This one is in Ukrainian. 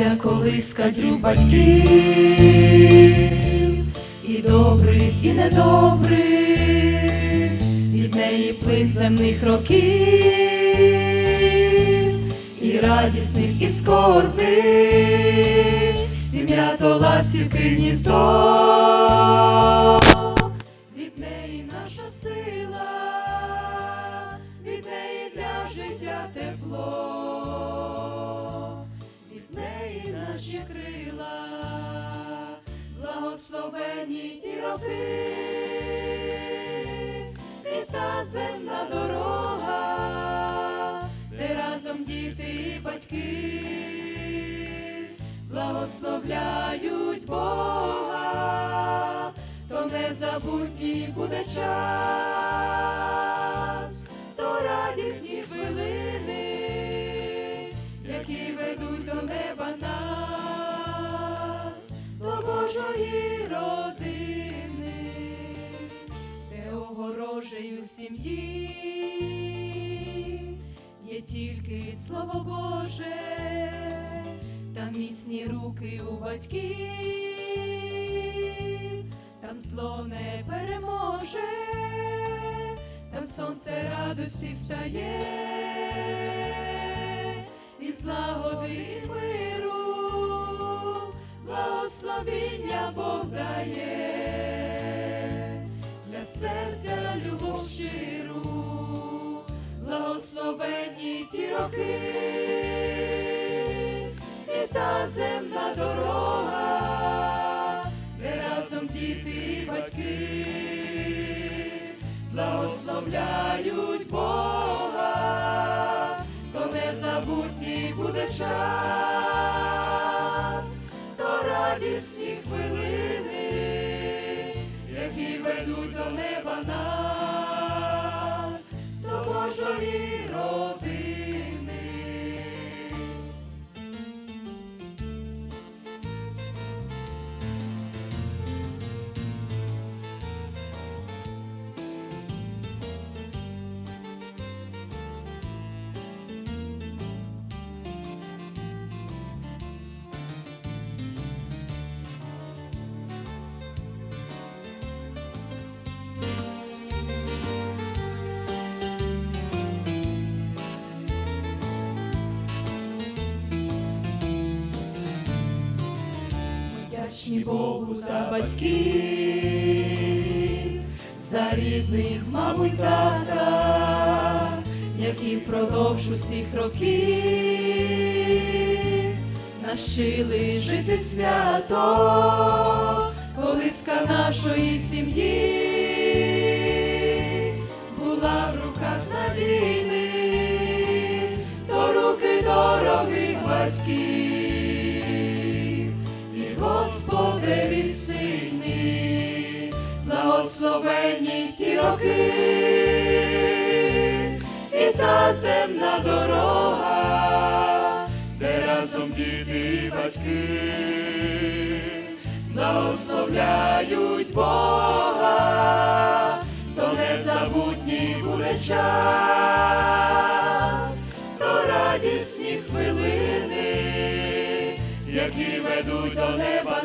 Твоя колиска дрюк батьків, і добрих, і недобрих, від неї плин земних років, і радісних, і скорбних, сім'я то ластівки гніздо, роки, і та земна дорога, де разом діти і батьки благословляють Бога, то незабутній буде час, то радісні хвилини, які ведуть до неба огорожею сім'ї. Є тільки слово Боже, там міцні руки у батьків, там зло не переможе, там сонце радості встає, і злагоди і миру, благословіння Бог дає роки, і та земна дорога, де разом діти і батьки благословляють Бога, то незабутній буде час, то радісні хвилини, які ведуть до неба Вдячні Богу за батьків, за рідних маму й тата, які впродовж усіх років навчили жити свято, колиска нашої сім'ї була в руках надійних, до руки дорогих батьків роки, і та земна дорога, де разом діти і батьки благословляють Бога, то незабутній буде час, то радісні хвилини, які ведуть до неба